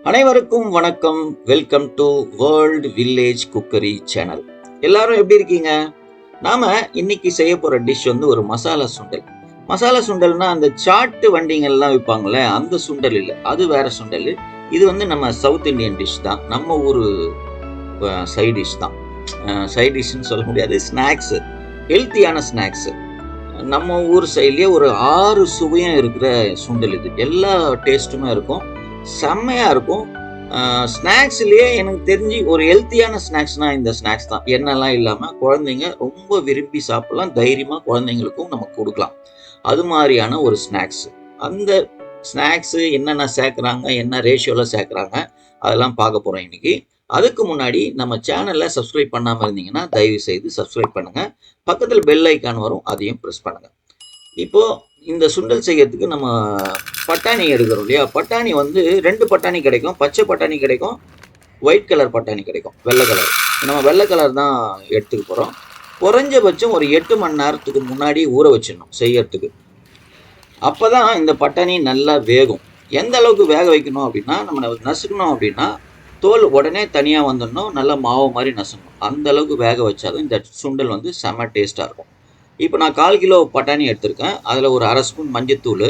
அனைவருக்கும் வணக்கம். Welcome to world village cookery channel எல்லாரும் எப்படி இருக்கீங்க? நாம இன்னைக்கு செய்ய போற டிஷ் வந்து ஒரு மசாலா சுண்டல். மசாலா சுண்டல்னா அந்த சாட்டு வண்டிங்கள்லாம் விற்பாங்களே அந்த சுண்டல் இல்லை. அது வேற சுண்டல். இது வந்து நம்ம சவுத் இந்தியன் டிஷ் தான். நம்ம ஊர் சைட் டிஷ் தான். சைட் டிஷ்னு சொல்ல முடியாது. ஸ்நாக்ஸ் ஹெல்த்தியான ஸ்நாக்ஸ் நம்ம ஊர் சைட்லேயே ஒரு ஆறு சுவையும் இருக்கிற சுண்டல் இது. எல்லா டேஸ்ட்டுமே இருக்கும். செம்மையாக இருக்கும். ஸ்நாக்ஸ்லேயே எனக்கு தெரிஞ்சு ஒரு ஹெல்த்தியான ஸ்நாக்ஸ்னால் இந்த ஸ்நாக்ஸ் தான். எண்ணெய்லாம் இல்லாமல் குழந்தைங்க ரொம்ப விரும்பி சாப்பிடலாம். தைரியமாக குழந்தைங்களுக்கும் நம்ம கொடுக்கலாம். அது மாதிரியான ஒரு ஸ்நாக்ஸ். அந்த ஸ்நாக்ஸு என்னென்ன சேர்க்குறாங்க என்ன ரேஷியோவில் சேர்க்குறாங்க அதெல்லாம் பார்க்க போகிறோம் இன்றைக்கி அதுக்கு முன்னாடி நம்ம சேனலில் சப்ஸ்கிரைப் பண்ணாமல் இருந்தீங்கன்னா தயவு செய்து சப்ஸ்கிரைப் பண்ணுங்கள் பக்கத்தில் பெல் ஐக்கான் வரும் அதையும் ப்ரெஸ் பண்ணுங்கள் இப்போது இந்த சுண்டல் செய்யறதுக்கு நம்ம பட்டாணி எடுக்கிறோம் இல்லையா? பட்டாணி வந்து ரெண்டு பட்டாணி கிடைக்கும். பச்சை பட்டாணி கிடைக்கும். ஒயிட் கலர் பட்டாணி கிடைக்கும். வெள்ளை கலர் நம்ம வெள்ளை கலர் தான் எடுத்துக்க போகிறோம் குறைஞ்சபட்சம் ஒரு எட்டு மணி நேரத்துக்கு முன்னாடி ஊற வச்சிடணும் செய்யறதுக்கு. அப்போ தான் இந்த பட்டாணி நல்லா வேகும். எந்த அளவுக்கு வேக வைக்கணும் அப்படின்னா நம்ம நசுக்கணும் அப்படின்னா தோல் உடனே தனியாக வந்துடணும். நல்லா மாவு மாதிரி நசுக்கணும். அந்த அளவுக்கு வேக வச்சாலும் இந்த சுண்டல் வந்து செம்ம டேஸ்ட்டாக இருக்கும். இப்போ நான் கால் கிலோ பட்டாணி எடுத்திருக்கேன். அதில் ஒரு அரை ஸ்பூன் மஞ்சத்தூள்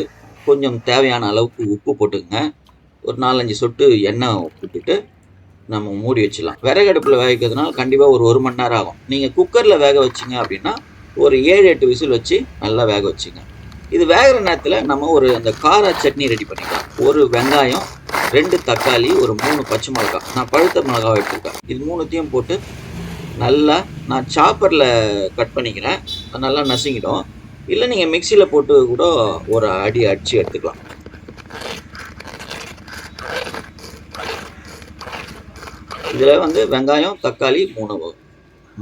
கொஞ்சம் தேவையான அளவுக்கு உப்பு போட்டுக்கங்க. ஒரு நாலஞ்சு சொட்டு எண்ணெய் விட்டுட்டு நம்ம மூடி வச்சிடலாம். விறகு அடுப்பில் வேக வைக்கிறதுனால கண்டிப்பாக ஒரு ஒரு மணி நேரம் ஆகும். நீங்கள் குக்கரில் வேக வச்சிங்க அப்படின்னா ஒரு ஏழு எட்டு விசில் வச்சு நல்லா வேக வச்சுங்க. இது வேகிற நேரத்தில் நம்ம ஒரு அந்த கார சட்னி ரெடி பண்ணிக்கலாம். ஒரு வெங்காயம் ரெண்டு தக்காளி ஒரு மூணு பச்சை மிளகாய். நான் பழுத்த மிளகாய் எடுத்துருக்கேன். இது மூணுத்தையும் போட்டு நல்லா நான் சாப்பரில் கட் பண்ணிக்கிறேன். நல்லா நசுங்கிடும். இல்லை நீங்கள் மிக்சியில் போட்டு கூட ஒரு அடி அடித்து எடுத்துக்கலாம். இதில் வந்து வெங்காயம் தக்காளி மூணு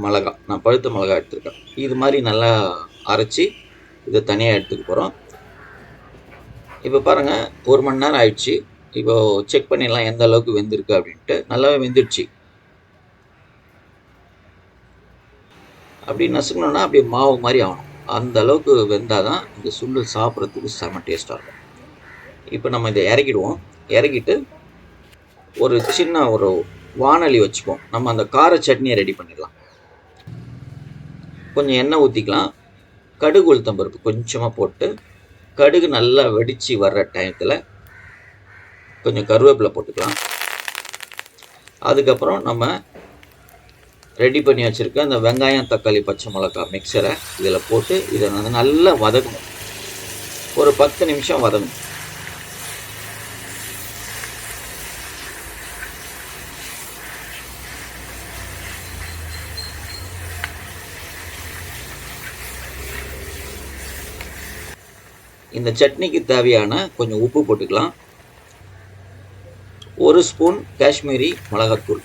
மிளகாய் நான் பழுத்த மிளகாய் எடுத்துருக்கேன். இது மாதிரி நல்லா அரைச்சி இதை தனியாக எடுத்துக்க போகிறோம் இப்போ பாருங்கள் ஒரு மணி நேரம் ஆயிடுச்சு. இப்போ செக் பண்ணிடலாம் எந்த அளவுக்கு வெந்திருக்கு அப்படின்ட்டு. நல்லாவே வெந்துடுச்சு. அப்படி நசுக்கணுன்னா அப்படியே மாவு மாதிரி ஆகணும். அந்த அளவுக்கு வெந்தால் தான் இந்த சுண்டல் சாப்பிட்றதுக்கு செம டேஸ்ட்டாக இருக்கும். இப்போ நம்ம இதை இறக்கிடுவோம். இறக்கிட்டு ஒரு சின்ன ஒரு வானொலி வச்சுப்போம். நம்ம அந்த கார சட்னியை ரெடி பண்ணிடலாம். கொஞ்சம் எண்ணெய் ஊற்றிக்கலாம் கடுகு உளுத்தம் பருப்பு கொஞ்சமாக போட்டு கடுகு நல்லா வெடித்து வர்ற டயத்தில் கொஞ்சம் கருவேப்பிலை போட்டுக்கலாம். அதுக்கப்புறம் நம்ம ரெடி பண்ணி வச்சுருக்க அந்த வெங்காயம் தக்காளி பச்சை மிளகாய் மிக்சரை இதில் போட்டு இதை வந்து நல்லா வதக்கணும். ஒரு பத்து நிமிஷம் வதங்கணும் இந்த சட்னிக்கு தேவையான கொஞ்சம் உப்பு போட்டுக்கலாம். ஒரு ஸ்பூன் காஷ்மீரி மிளகாத்தூள்.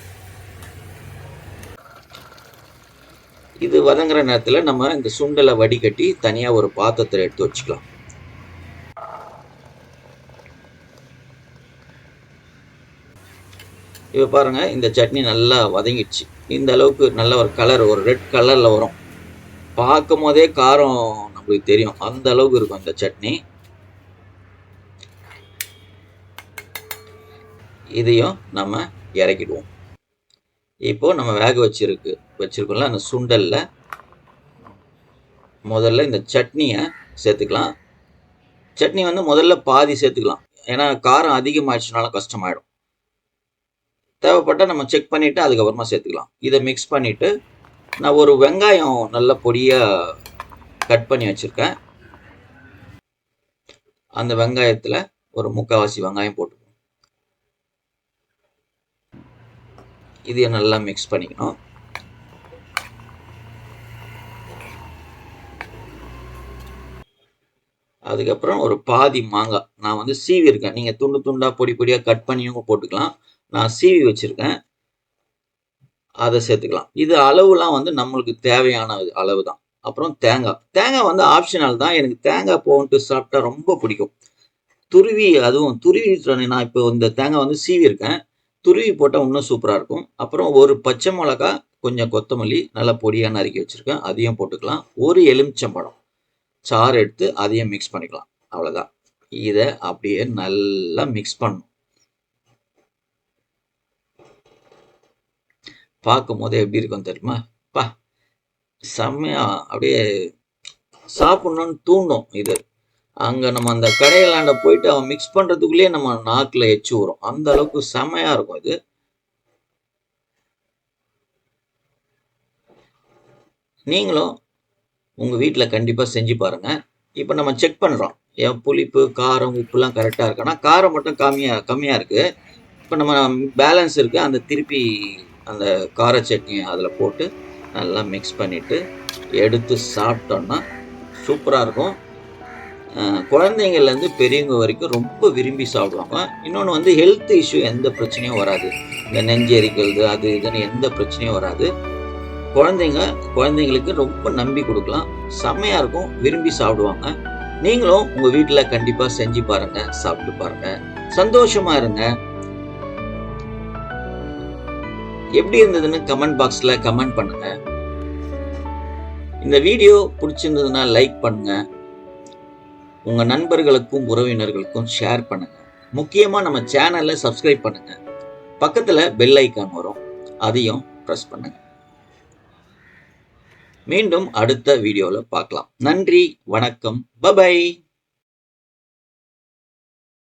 இது வதங்குற நேரத்தில் நம்ம இந்த சுண்டலை வடிகட்டி தனியாக ஒரு பாத்திரத்தில் எடுத்து வச்சுக்கலாம். இப்போ பாருங்கள் இந்த சட்னி நல்லா வதங்கிடுச்சு. இந்த அளவுக்கு நல்ல ஒரு கலர் ஒரு ரெட் கலரில் வரும். பார்க்கும் போதே காரம் நம்மளுக்கு தெரியும். அந்த அளவுக்கு இருக்கும் இந்த சட்னி. இதையும் நம்ம இறக்கிடுவோம். இப்போது நம்ம வேக வச்சிருக்கு வச்சுருக்கோம்ல அந்த சுண்டலில். முதல்ல இந்த சட்னியை சேர்த்துக்கலாம். சட்னி வந்து முதல்ல பாதி சேர்த்துக்கலாம். ஏன்னா காரம் அதிகமாகிடுச்சுனாலும் கஷ்டமாயிடும். தேவைப்பட்டால் நம்ம செக் பண்ணிவிட்டு அதுக்கப்புறமா சேர்த்துக்கலாம். இதை மிக்ஸ் பண்ணிவிட்டு நான் ஒரு வெங்காயம் நல்ல பொடியாக கட் பண்ணி வச்சுருக்கேன். அந்த வெங்காயத்தில் ஒரு முக்கால்வாசி வெங்காயம் போட்டு இதையும் நல்லா மிக்ஸ் பண்ணிக்கணும். அதுக்கப்புறம் ஒரு பாதி மாங்காய். நான் வந்து சீவி இருக்கேன். நீங்கள் துண்டு துண்டாக பொடி பொடியாக கட் பண்ணியும் போட்டுக்கலாம். நான் சீவி வச்சுருக்கேன். அதை சேர்த்துக்கலாம். இது அளவுலாம் வந்து நம்மளுக்கு தேவையான அளவு தான் அப்புறம் தேங்காய். தேங்காய் வந்து ஆப்ஷனல் தான். எனக்கு தேங்காய் போன்ட்டு சாப்பிட்டா ரொம்ப பிடிக்கும். துருவி அதுவும் துருவி நான் இப்போ இந்த தேங்காய் வந்து சீவி இருக்கேன். துருவி போட்டால் இன்னும் சூப்பராக இருக்கும். அப்புறம் ஒரு பச்சை மிளகா கொஞ்சம் கொத்தமல்லி நல்லா பொடியாக நறுக்கி வச்சுருக்கேன். அதையும் போட்டுக்கலாம். ஒரு எலுமிச்சம்பழம். சாறு எடுத்து அதையும் மிக்ஸ் பண்ணிக்கலாம். அவ்வளோதான் இதை அப்படியே நல்லா மிக்ஸ் பண்ணும் பார்க்கும் போது எப்படி இருக்கும் தெரியுமா? பா செம்மையா அப்படியே சாப்பிட்ணுன்னு தூண்டும் இது. அங்கே நம்ம அந்த கடையிலாண்ட போயிட்டு அவன் மிக்ஸ் பண்ணுறதுக்குள்ளேயே நம்ம நாக்கில் எச்சு வரும். அந்த அளவுக்கு செமையாக இருக்கும் இது. நீங்களும் உங்கள் வீட்டில் கண்டிப்பாக செஞ்சு பாருங்கள் இப்போ நம்ம செக் பண்ணுறோம் என் புளிப்பு காரம் உப்புலாம் கரெக்டாக இருக்குன்னா காரம் மட்டும் கம்மியாக கம்மியாக இருக்குது இப்போ நம்ம பேலன்ஸ் இருக்குது அந்த திருப்பி அந்த கார சட்னி அதில் போட்டு நல்லா மிக்ஸ் பண்ணிவிட்டு எடுத்து சாப்பிட்டோன்னா சூப்பராக இருக்கும். குழந்தைங்கள்லேருந்து பெரியவங்க வரைக்கும் ரொம்ப விரும்பி சாப்பிடுவாங்க. இன்னொன்று வந்து ஹெல்த் இஷ்யூ எந்த பிரச்சனையும் வராது. இந்த நெஞ்சு எரிக்கிறது அது இதுன்னு எந்த பிரச்சனையும் வராது. குழந்தைங்க குழந்தைங்களுக்கு ரொம்ப நம்பி கொடுக்கலாம். செம்மையாக இருக்கும் விரும்பி சாப்பிடுவாங்க. நீங்களும் உங்கள் வீட்டில் கண்டிப்பாக செஞ்சு பாருங்கள் சாப்பிட்டு பாருங்கள் சந்தோஷமாக இருங்க. எப்படி இருந்ததுன்னு கமெண்ட் பாக்ஸில் கமெண்ட் பண்ணுங்கள் இந்த வீடியோ பிடிச்சிருந்ததுன்னா லைக் பண்ணுங்கள் உங்க நண்பர்களுக்கும் உறவினர்களுக்கும் ஷேர் பண்ணுங்க. முக்கியமா நம்ம சேனலை சப்ஸ்கிரைப் பண்ணுங்க. பக்கத்துல பெல் ஐக்கான் வரும். அதையும் ப்ரெஸ் பண்ணுங்க. மீண்டும் அடுத்த வீடியோவில் பார்க்கலாம். நன்றி வணக்கம். பபாய்